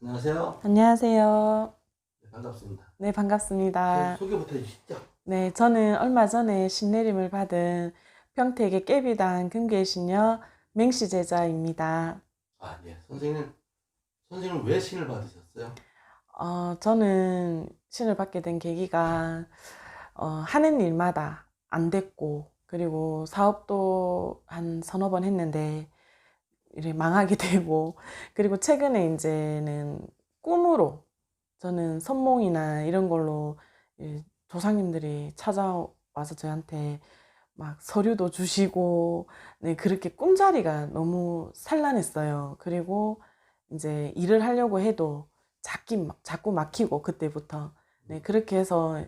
안녕하세요. 안녕하세요. 네, 반갑습니다. 네, 반갑습니다. 소- 소개부터 해주시죠. 네, 저는 얼마 전에 신내림을 받은 평택의 깨비당 금계신녀 맹시 제자입니다. 아, 예. 선생님, 선생님 왜 신을 받으셨어요? 어, 저는 신을 받게 된 계기가 어, 하는 일마다 안 됐고 그리고 사업도 한 서너 번 했는데 이래 망하게 되고 그리고 최근에 이제는 꿈으로 저는 선몽이나 이런 걸로 이 조상님들이 찾아와서 저한테 막 서류도 주시고 네, 그렇게 꿈자리가 너무 산란했어요. 그리고 이제 일을 하려고 해도 자꾸, 막- 자꾸 막히고 그때부터 네, 그렇게 해서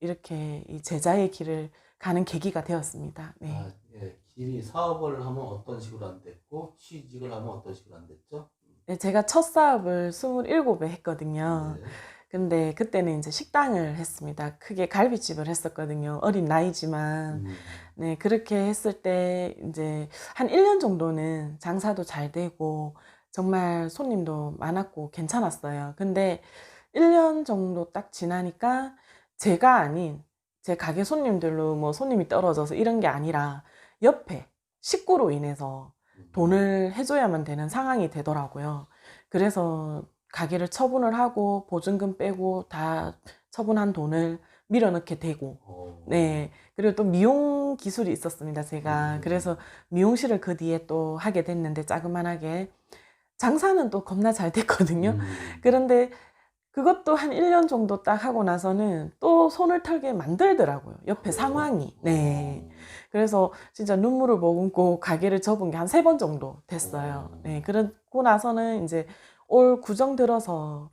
이렇게 이 제자의 길을 가는 계기가 되었습니다. 네. 아, 예. 길이 사업을 하면 어떤 식으로 안 됐고, 취직을 하면 어떤 식으로 안 됐죠? 네, 제가 첫 사업을 27에 했거든요. 네. 근데 그때는 이제 식당을 했습니다. 크게 갈비집을 했었거든요. 어린 나이지만. 음, 네, 그렇게 했을 때 이제 한 1년 정도는 장사도 잘 되고 정말 손님도 많았고 괜찮았어요. 근데 1년 정도 딱 지나니까 제가 아닌 제 가게 손님들로 뭐 손님이 떨어져서 이런 게 아니라 옆에 식구로 인해서 음. 돈을 해줘야만 되는 상황이 되더라고요. 그래서 가게를 처분을 하고 보증금 빼고 다 처분한 돈을 밀어넣게 되고 어, 네. 그리고 또 미용 기술이 있었습니다, 제가. 음. 그래서 미용실을 그 뒤에 또 하게 됐는데, 자그만하게. 장사는 또 겁나 잘 됐거든요. 음, 그런데 그것도 한 1년 정도 딱 하고 나서는 또 손을 털게 만들더라고요. 옆에 상황이. 네. 그래서 진짜 눈물을 머금고 가게를 접은 게 한 세 번 정도 됐어요. 네. 그러고 나서는 이제 올 구정 들어서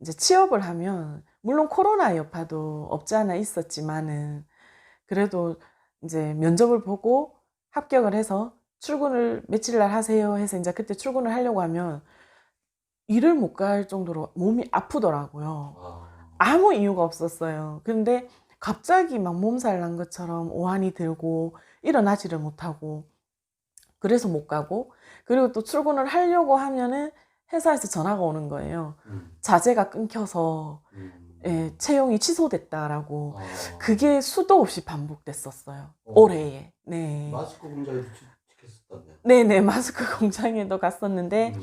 이제 취업을 하면 물론 코로나 여파도 없지 않아 있었지만은 그래도 이제 면접을 보고 합격을 해서 출근을 며칠 날 하세요 해서 이제 그때 출근을 하려고 하면 일을 못 갈 정도로 몸이 아프더라고요. 아, 아무 이유가 없었어요. 근데 갑자기 막 몸살 난 것처럼 오한이 들고 일어나지를 못하고 그래서 못 가고 그리고 또 출근을 하려고 하면은 회사에서 전화가 오는 거예요. 음, 자재가 끊겨서 음. 예, 채용이 취소됐다라고 아, 그게 수도 없이 반복됐었어요. 어. 올해에. 네. 마스크 공장에도 취직했었다며. 네네 마스크 공장에도 갔었는데 음,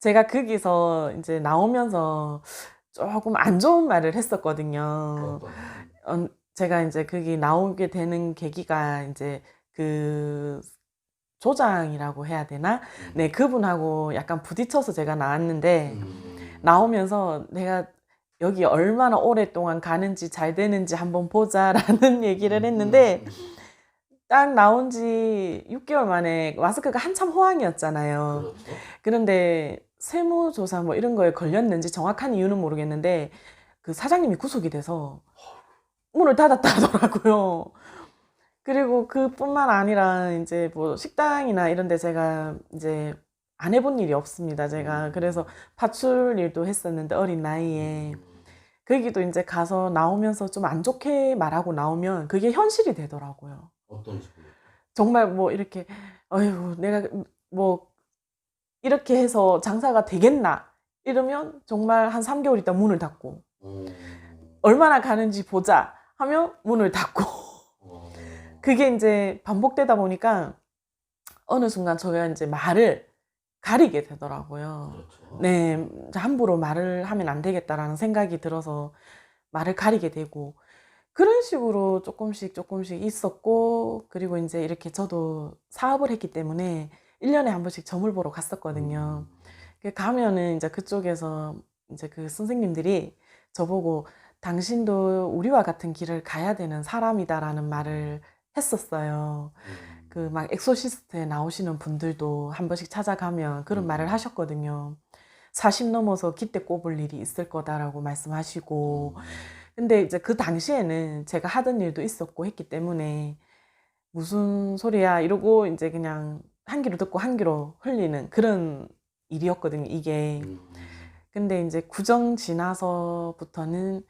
제가 거기서 이제 나오면서 조금 안 좋은 말을 했었거든요. 어, 제가 이제 거기 나오게 되는 계기가 이제 그 조장이라고 해야 되나? 음, 네, 그분하고 약간 부딪혀서 제가 나왔는데 음, 나오면서 내가 여기 얼마나 오랫동안 가는지 잘 되는지 한번 보자라는 얘기를 했는데 음, 딱 나온 지 6개월 만에 마스크가 한참 호황이었잖아요. 그렇죠. 그런데 세무조사 뭐 이런 거에 걸렸는지 정확한 이유는 모르겠는데 그 사장님이 구속이 돼서 문을 닫았다 하더라고요. 그리고 그뿐만 아니라 이제 뭐 식당이나 이런 데 제가 이제 안 해본 일이 없습니다. 제가 그래서 파출 일도 했었는데 어린 나이에 음, 거기도 이제 가서 나오면서 좀 안 좋게 말하고 나오면 그게 현실이 되더라고요. 어떤 식으로? 정말 뭐 이렇게 어휴 내가 뭐 이렇게 해서 장사가 되겠나 이러면 정말 한 3개월 있다 문을 닫고 음, 얼마나 가는지 보자 하면 문을 닫고 어, 그게 이제 반복되다 보니까 어느 순간 저가 이제 말을 가리게 되더라고요. 그렇죠. 네, 함부로 말을 하면 안 되겠다라는 생각이 들어서 말을 가리게 되고 그런 식으로 조금씩 조금씩 있었고 그리고 이제 이렇게 저도 사업을 했기 때문에 1년에 한 번씩 점을 보러 갔었거든요. 음, 그 가면은 이제 그쪽에서 이제 그 선생님들이 저보고 당신도 우리와 같은 길을 가야 되는 사람이다라는 말을 했었어요. 음, 그막 엑소시스트에 나오시는 분들도 한 번씩 찾아가면 그런 음. 말을 하셨거든요. 40 넘어서 기대 꼽을 일이 있을 거다라고 말씀하시고 음, 근데 이제 그 당시에는 제가 하던 일도 있었고 했기 때문에 무슨 소리야 이러고 이제 그냥 한 귀로 듣고 한 귀로 흘리는 그런 일이었거든요, 이게. 음, 근데 이제 구정 지나서부터는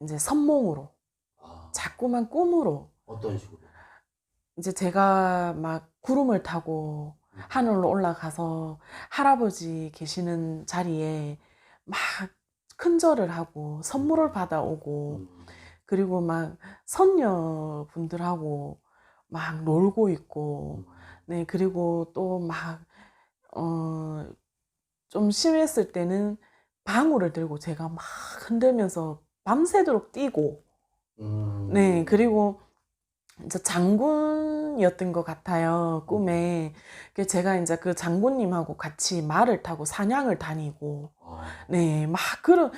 이제 선몽으로 아, 자꾸만 꿈으로 어떤 식으로? 이제 제가 막 구름을 타고 하늘로 올라가서 할아버지 계시는 자리에 막 큰절을 하고 선물을 받아오고 음. 그리고 막 선녀분들하고 막 놀고 있고 음. 네 그리고 또 막 어 좀 심했을 때는 방울을 들고 제가 막 흔들면서 밤새도록 뛰고 음. 네 그리고 이제 장군이었던 것 같아요 꿈에 그 제가 이제 그 장군님하고 같이 말을 타고 사냥을 다니고 어. 네, 막 그런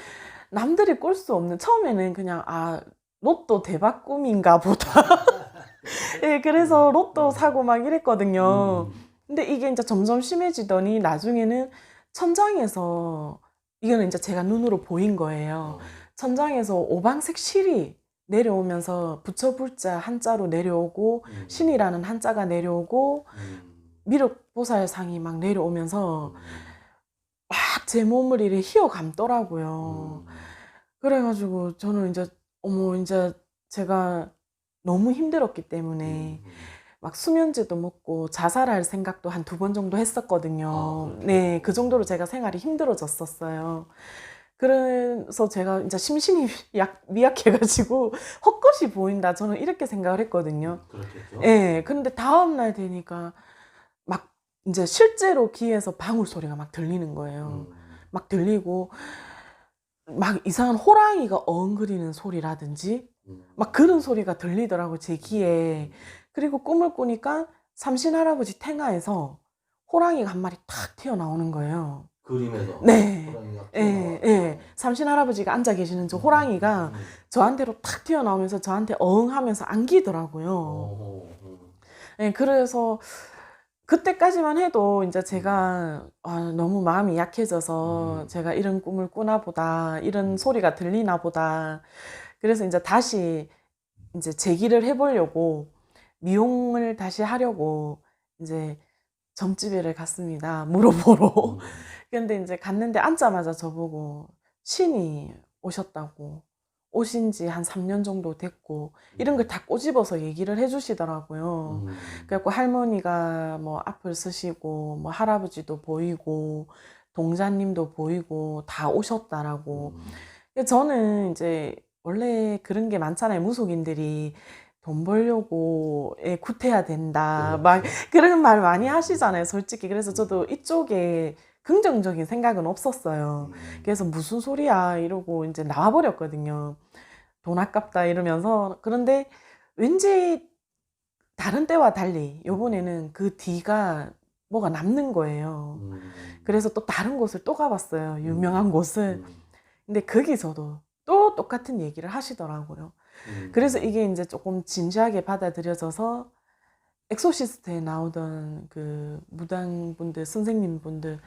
남들이 꿀 수 없는 처음에는 그냥 아 로또 대박 꿈인가 보다. 예, 그래서 로또 사고 막 이랬거든요. 음. 근데 이게 이제 점점 심해지더니 나중에는 천장에서 이거는 이제 제가 눈으로 보인 거예요. 어. 천장에서 오방색 실이 내려오면서 부처불자 한자로 내려오고 음. 신이라는 한자가 내려오고 음. 미륵보살상이 막 내려오면서 음. 막제 몸을 이렇게 휘어 감더라고요. 음. 그래가지고 저는 이제 어머 이제 제가 너무 힘들었기 때문에 음. 막 수면제도 먹고 자살할 생각도 한 두 번 정도 했었거든요. 아? 네, 그 정도로 제가 생활이 힘들어졌었어요. 그래서 제가 이제 심신이 약, 미약해가지고 헛것이 보인다. 저는 이렇게 생각을 했거든요. 그렇겠죠. 예, 근데 다음날 되니까 막 이제 실제로 귀에서 방울 소리가 막 들리는 거예요. 음. 막 들리고 막 이상한 호랑이가 엉그리는 소리라든지 음. 막 그런 소리가 들리더라고 제 귀에 그리고 꿈을 꾸니까 삼신 할아버지 탱하에서 호랑이가 한 마리 탁 튀어나오는 거예요 그림에서 네. 호랑이가 예. 예. 삼신 할아버지가 앉아 계시는 저 호랑이가 음. 저한테로 탁 튀어나오면서 저한테 어흥 하면서 안기더라고요 어허, 음. 예, 그래서 그때까지만 해도 이제 제가 아, 너무 마음이 약해져서 음. 제가 이런 꿈을 꾸나 보다, 이런 소리가 들리나 보다. 그래서 이제 다시 이제 제기를 해보려고 미용을 다시 하려고 이제 점집에를 갔습니다. 물어보러. 음. 근데 이제 갔는데 앉자마자 저보고 신이 오셨다고. 오신 지 한 3년 정도 됐고, 이런 걸 다 꼬집어서 얘기를 해주시더라고요. 음. 그래갖고 할머니가 뭐 앞을 쓰시고 뭐 할아버지도 보이고 동자님도 보이고 다 오셨다라고. 음. 저는 이제 원래 그런 게 많잖아요. 무속인들이 돈 벌려고 에 구태야 된다. 막 그렇죠. 그런 말 많이 하시잖아요. 솔직히. 그래서 저도 이쪽에 긍정적인 생각은 없었어요. 음. 그래서 무슨 소리야 이러고 이제 나와버렸거든요. 돈 아깝다 이러면서 그런데 왠지 다른 때와 달리 요번에는 그 뒤가 뭐가 남는 거예요. 음. 그래서 또 다른 곳을 또 가봤어요. 유명한 곳을. 음. 근데 거기서도 또 똑같은 얘기를 하시더라고요. 음. 그래서 이게 이제 조금 진지하게 받아들여져서 엑소시스트에 나오던 그 무당분들, 선생님분들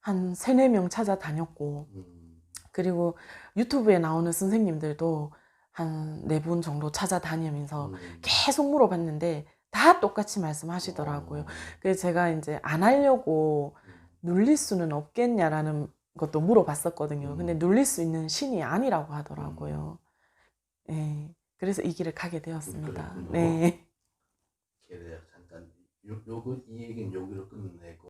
한 세네 명 찾아다녔고 음. 그리고 유튜브에 나오는 선생님들도 한 네 분 정도 찾아다니면서 음. 계속 물어봤는데 다 똑같이 말씀하시더라고요. 어. 그래서 제가 이제 안 하려고 눌릴 수는 없겠냐라는 것도 물어봤었거든요. 근데 음. 눌릴 수 있는 신이 아니라고 하더라고요. 예. 그래서 이 길을 가게 되었습니다. 네. 그래 잠깐 요 요거 이 얘기는 여기로 끝내고